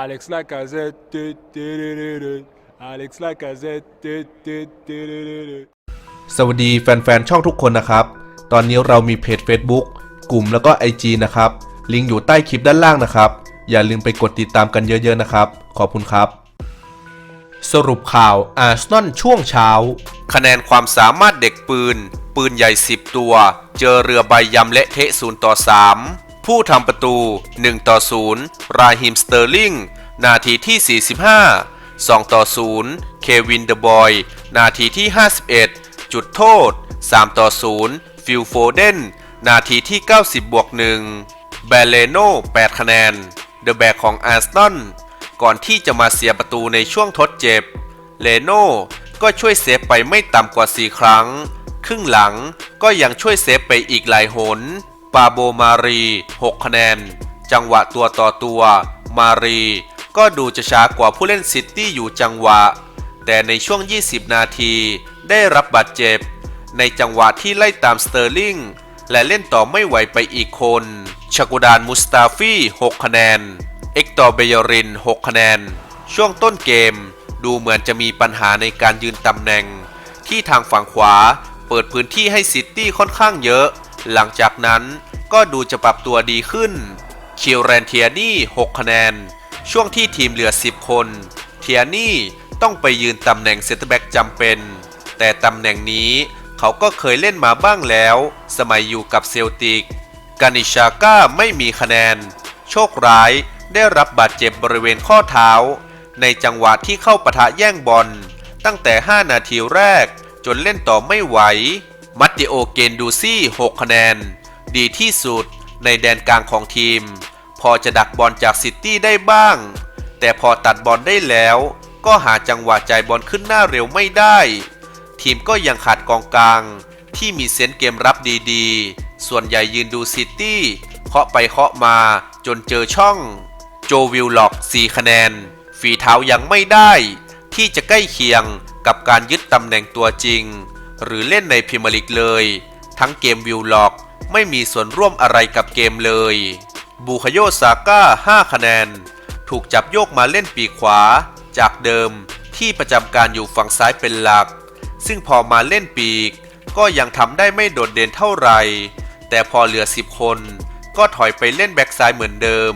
Alex Lacazette. du- du- du- du- du. Alex Lacazette. du- du- du- du- du- du. สวัสดีแฟนๆ ช่องทุกคนนะครับ ตอนนี้เรามีเพจ Facebook กลุ่มแล้วก็ IG นะครับ ลิงก์อยู่ใต้คลิปด้านล่างนะครับ อย่าลืมไปกดติดตามกันเยอะๆนะครับ ขอบคุณครับ สรุปข่าวอาร์เซนอลช่วงเช้า คะแนนความสามารถเด็กปืน ปืนใหญ่ 10 ตัว เจอเรือใบยำเละเทะ0ต่อ3 ผู้ทำประตู 1 ต่อ 0 ราฮิมสเตอร์ลิง นาทีที่ 45 2 ต่อ 0 เควินเดอะบอย นาทีที่ 51 จุดโทษ 3 ต่อ 0 ฟิลโฟเดน นาทีที่ 90 บวก 1 แบเลโน8คะแนน เดอะแบกของอาร์เซนก่อนที่จะมาเสียประตูในช่วงทดเจ็บ เลโน่ก็ช่วยเซฟไปไม่ต่ำกว่า 4 ครั้ง ครึ่งหลังก็ยังช่วยเซฟไปอีกหลายหน ปาโบมารี 6 คะแนน จังหวะตัวต่อตัว มารี ก็ดูจะช้ากว่าผู้เล่นซิตี้อยู่จังหวะ แต่ในช่วง 20 นาทีได้รับบาดเจ็บ ในจังหวะที่ไล่ตามสเตอร์ลิงและเล่นต่อไม่ไหวไปอีกคนชากุดานมุสตาฟี6 คะแนน เอ็กตอร์เบยริน 6 คะแนน ช่วงต้นเกมดูเหมือนจะมีปัญหาในการยืนตำแหน่ง ที่ทางฝั่งขวาเปิดพื้นที่ให้ซิตี้ค่อนข้างเยอะ หลังจากนั้น ก็ดูจะปรับตัวดีขึ้น คิวแรนเทียนี่ 6 คะแนน ช่วงที่ทีมเหลือ 10 คน เทียนี่ต้องไปยืนตำแหน่งเซตแบ็กจำเป็น แต่ตำแหน่งนี้เขาก็เคยเล่นมาบ้างแล้ว สมัยอยู่กับเซลติก กานิชาก้าไม่มีคะแนน โชคร้ายได้รับบาดเจ็บบริเวณข้อเท้า ในจังหวะที่เข้าปะทะแย่งบอล ตั้งแต่ 5 นาทีแรกจนเล่นต่อไม่ไหว มัตติโอเกนดูซี่ 6 คะแนน ดีที่สุดในแดนกลางของทีม พอจะดักบอลจากซิตี้ได้บ้าง แต่พอตัดบอลได้แล้ว ก็หาจังหวะจ่ายบอลขึ้นหน้าเร็วไม่ได้ ทีมก็ยังขาดกองกลาง ที่มีเซนส์เกมรับดีๆ ส่วนใหญ่ยืนดูซิตี้เคาะไปเคาะมาจนเจอช่อง โจวิลล็อก4คะแนน ฝีเท้ายังไม่ได้ ที่จะใกล้เคียงกับการยึดตำแหน่งตัวจริง หรือเล่นในพรีเมียร์ลีกเลย ทั้งเกมวิลล็อก ไม่มีส่วนร่วมอะไรกับเกมเลย บูคาโยซาก้า 5 คะแนน ถูกจับโยกมาเล่นปีขวา จากเดิมที่ประจำการอยู่ฝั่งซ้ายเป็นหลัก ซึ่งพอมาเล่นปีก ก็ยังทำได้ไม่โดดเด่นเท่าไหร่ แต่พอเหลือ 10 คน ก็ถอยไปเล่นแบ็กซ้ายเหมือนเดิม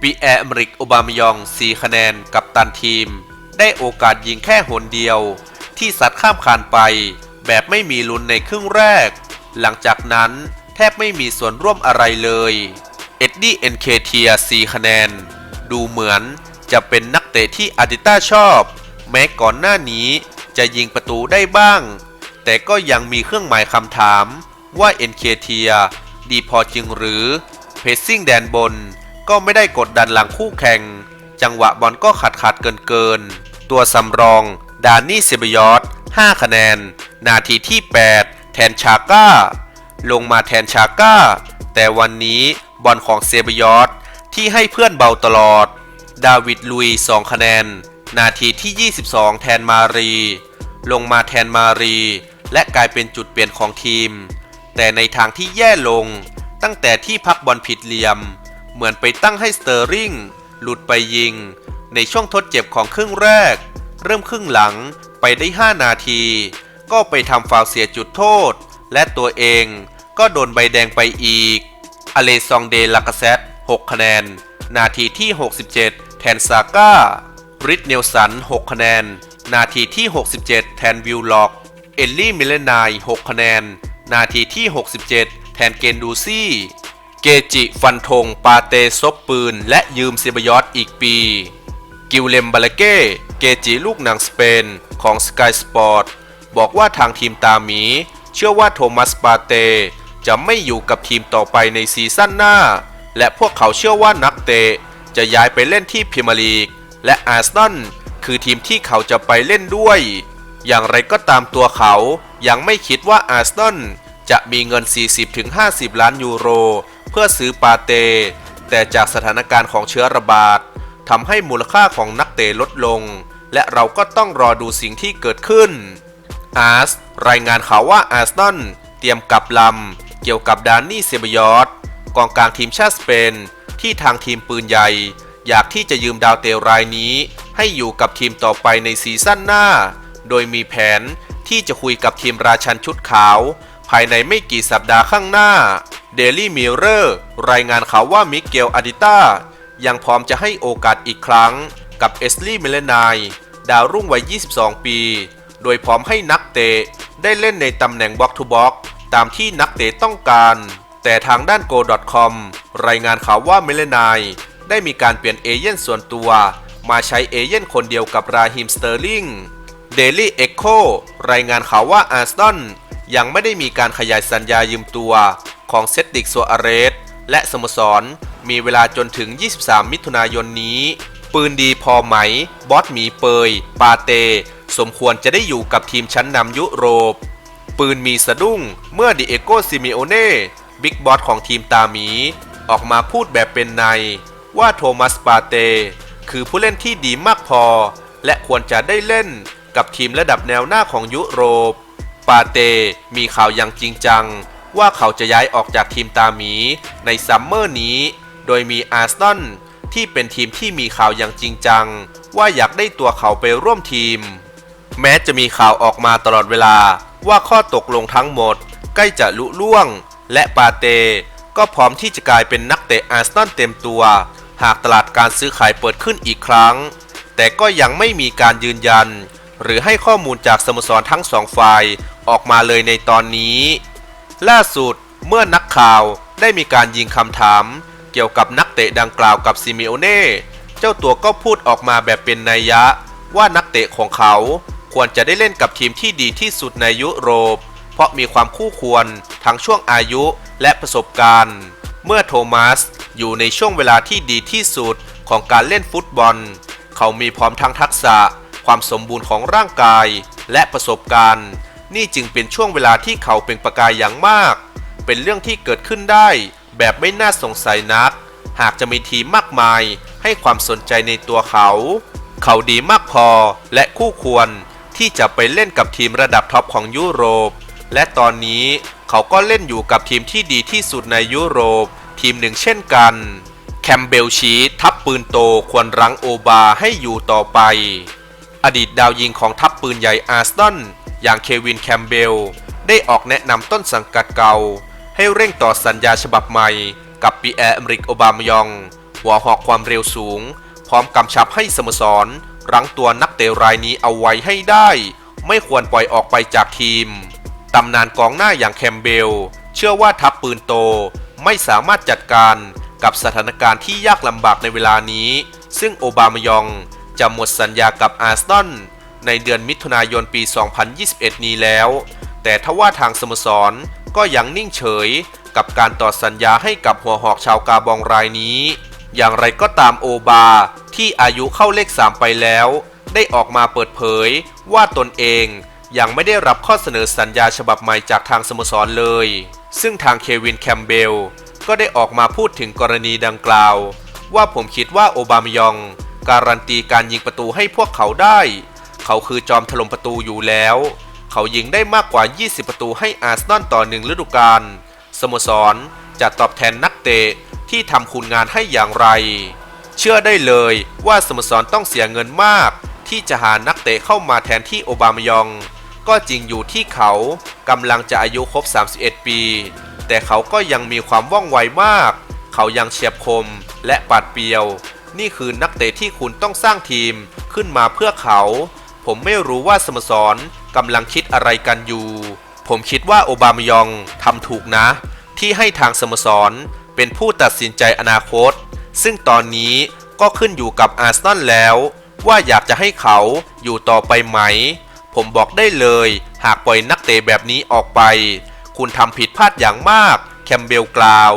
ปีแอร์อเมริกโอบามยอง 4 คะแนนกับตันทีม ได้โอกาสยิงแค่หนเดียว ที่สัดข้ามคานไป แบบไม่มีลุ้นในครึ่งแรก หลังจากนั้น แทบไม่มีส่วนร่วมอะไรเลยเอ็ดดี้เอ็นเคเทีย4คะแนน ดูเหมือนจะเป็นนักเตะที่อาร์ติต้าชอบ แม้ก่อนหน้านี้จะยิงประตูได้บ้าง แต่ก็ยังมีเครื่องหมายคำถามว่าเอ็นเคเทียดีพอจริงหรือ เพซซิ่งแดนบนก็ไม่ได้กดดันหลังคู่แข่ง จังหวะบอลก็ขาดขาดเกินเกิน ตัวสำรอง ดานี่เซบยอส5คะแนน นาทีที่ 8 แทนชาก้า ลงมาแทนชาก้า แต่วันนี้บอลของเซบยอสที่ให้เพื่อนเบาตลอด ดาวิดลุย 2 คะแนน นาทีที่ 22 แทนมารี ลงมาแทนมารี และกลายเป็นจุดเปลี่ยนของทีม แต่ในทางที่แย่ลง ตั้งแต่ที่พักบอลผิดเหลี่ยม เหมือนไปตั้งให้สเตอร์ริงหลุดไปยิง ในช่วงทดเจ็บของครึ่งแรก เริ่มครึ่งหลังไปได้ 5 นาที ก็ไปทำฟาวเสียจุดโทษ และตัวเอง ก็โดนใบแดงไปอีก อเลซองเดลากาเซต6คะแนน นาทีที่ 67 แทนซาก้าริดเนลสัน 6 คะแนน นาทีที่ 67 แทนวิลล็อก เอลลี่มิเลนาย 6 คะแนน นาทีที่ 67 แทนเกนดูซี่ เกจิฟันธง ปาเตซบปืน และยืมเซบายอสอีกปี กิวเลมบาลเก้ เกจิลูกหนังสเปนของ Sky Sport บอกว่าทางทีมตาหมี เชื่อว่าโทมัสปาเต จะไม่อยู่กับทีมต่อไปในซีซั่นหน้า และพวกเขาเชื่อว่านักเตะ จะย้ายไปเล่นที่พรีเมียร์ลีก และอาร์เซนอลคือทีมที่เขาจะไปเล่นด้วย อย่างไรก็ตามตัวเขายังไม่คิดว่าอาร์เซนอลจะมีเงิน 40-50 ล้านยูโร เพื่อซื้อปาเต แต่จากสถานการณ์ของเชื้อระบาดทำให้มูลค่าของนักเตะลดลง และเราก็ต้องรอดูสิ่งที่เกิดขึ้นอาร์สรายงานข่าวว่าอาร์ซนอลเตรียมกลับลำ เกี่ยวกับดานนี่เซบยอสกองกลางทีมชาติสเปน ที่ทางทีมปืนใหญ่ อยากที่จะยืมดาวเตะรายนี้ ให้อยู่กับทีมต่อไปในซีซั่นหน้า โดยมีแผนที่จะคุยกับทีมราชันชุดขาว ภายในไม่กี่สัปดาห์ข้างหน้า Daily Mirror รายงานข่าวว่ามิเกลอาดิต้ายังพร้อมจะให้โอกาสอีกครั้งกับเอสลี่เมเลนายดาวรุ่งวัย 22 ปี โดยพร้อมให้นักเตะได้เล่นในตำแหน่งบล็อกทูบล็อก ตามที่นักเตะต้องการ แต่ทางด้าน Go.com รายงานข่าวว่าเมเลนายได้มีการเปลี่ยนเอเย่นส่วนตัว มาใช้เอเย่นคนเดียวกับราฮิมสเตอร์ลิง Daily Echo รายงานข่าวว่าอาร์ซนอลยังไม่ได้มีการขยายสัญญายืมตัวของเซตติกโซอาเรสและสโมสร มีเวลาจนถึง 23 มิถุนายนนี้ ปืนดีพอไหม บอสหมีเปย ปาเต สมควรจะได้อยู่กับทีมชั้นนำยุโรป ปืนมีสะดุ้ง เมื่อดิเอโกซิมิโอเน่บิ๊กบอสของทีมตาหมี ออกมาพูดแบบเป็นใน ว่าโทมัสปาเต คือผู้เล่นที่ดีมากพอ และควรจะได้เล่นกับทีมระดับแนวหน้าของยุโรป ปาเตมีข่าวอย่างจริงจัง ว่าเขาจะย้ายออกจากทีมตาหมีในซัมเมอร์นี้ โดยมีอาร์เซนที่เป็นทีมที่มีข่าวอย่างจริงจัง ว่าอยากได้ตัวเขาไปร่วมทีม แม้จะมีข่าวออกมาตลอดเวลา ว่าข้อตกลงทั้งหมด ใกล้จะลุล่วง และปาเต ก็พร้อมที่จะกลายเป็นนักเตะอาร์เซนอลเต็มตัว หากตลาดการซื้อขายเปิดขึ้นอีกครั้ง แต่ก็ยังไม่มีการยืนยัน หรือให้ข้อมูลจากสโมสรทั้งสองฝ่ายออกมาเลยในตอนนี้ ล่าสุดเมื่อนักข่าวได้มีการยิงคำถาม เกี่ยวกับนักเตะดังกล่าวกับซิมิโอเน่ เจ้าตัวก็พูดออกมาแบบเป็นนัยยะว่านักเตะของเขา ควรจะได้เล่นกับทีมที่ดีที่สุดในยุโรป เพราะมีความคู่ควรทั้งช่วงอายุและประสบการณ์ เมื่อโทมัสอยู่ในช่วงเวลาที่ดีที่สุดของการเล่นฟุตบอล เขามีพร้อมทั้งทักษะ ความสมบูรณ์ของร่างกาย และประสบการณ์ นี่จึงเป็นช่วงเวลาที่เขาเป็นประกายอย่างมาก เป็นเรื่องที่เกิดขึ้นได้แบบไม่น่าสงสัยนัก หากจะมีทีมมากมายให้ความสนใจในตัวเขา เขาดีมากพอและคู่ควร ที่จะไปเล่นกับทีมระดับท็อปของยุโรป และตอนนี้เขาก็เล่นอยู่กับทีมที่ดีที่สุดในยุโรป ทีมหนึ่งเช่นกันแคมเบลชีทัพปืนโตควรรั้งโอบาให้อยู่ต่อไป อดีตดาวยิงของทัพปืนใหญ่อาร์เซนอย่างเควินแคมเบล ได้ออกแนะนำต้นสังกัดเก่า ให้เร่งต่อสัญญาฉบับใหม่กับปีแอร์อเมริกโอบามยอง หัวหอกความเร็วสูง พร้อมกำชับให้สโมสร รั้งตัวนักเตะรายนี้เอาไว้ให้ได้ ไม่ควรปล่อยออกไปจากทีม ตำนานกองหน้าอย่างแคมเบล เชื่อว่าทัพปืนโตไม่สามารถจัดการกับสถานการณ์ที่ยากลำบากในเวลานี้ ซึ่งโอบามายองจะหมดสัญญากับอาร์ซนอลในเดือนมิถุนายนปี 2021 นี้แล้ว แต่ทว่าทางสโมสรก็ยังนิ่งเฉยกับการต่อสัญญาให้กับหัวหอกชาวกาบองรายนี้ อย่างไรก็ตามโอบา ที่อายุเข้าเลข 3 ไปแล้ว ได้ออกมาเปิดเผยว่าตนเองยังไม่ได้รับข้อเสนอสัญญาฉบับใหม่จากทางสโมสรเลย ซึ่งทางเควินแคมเบลก็ได้ออกมาพูดถึงกรณีดังกล่าว ว่าผมคิดว่าโอบามายอง การันตีการยิงประตูให้พวกเขาได้ เขาคือจอมถล่มประตูอยู่แล้ว เขายิงได้มากกว่า 20 ประตูให้อาร์เซนอลต่อหนึ่งฤดูกาลสโมสรจะตอบแทนนักเตะที่ทำคุณงานให้อย่างไร เชื่อได้เลยว่าสโมสรต้องเสียเงินมาก ที่จะหานักเตะเข้ามาแทนที่โอบามายอง ก็จริงอยู่ที่เขากำลังจะอายุครบ 31 ปี แต่เขาก็ยังมีความว่องไวมาก เขายังเฉียบคมและปาดเปียว นี่คือนักเตะที่คุณต้องสร้างทีมขึ้นมาเพื่อเขา ผมไม่รู้ว่าสโมสรกำลังคิดอะไรกันอยู่ ผมคิดว่าโอบามายองทำถูกนะ ที่ให้ทางสโมสรเป็นผู้ตัดสินใจอนาคต ซึ่งตอนนี้ก็ขึ้นอยู่กับอาร์เซนอลแล้ว ว่าอยากจะให้เขาอยู่ต่อไปไหม ผมบอกได้เลย หากปล่อยนักเตะแบบนี้ออกไป คุณทำผิดพลาดอย่างมาก แคมเบลกล่าว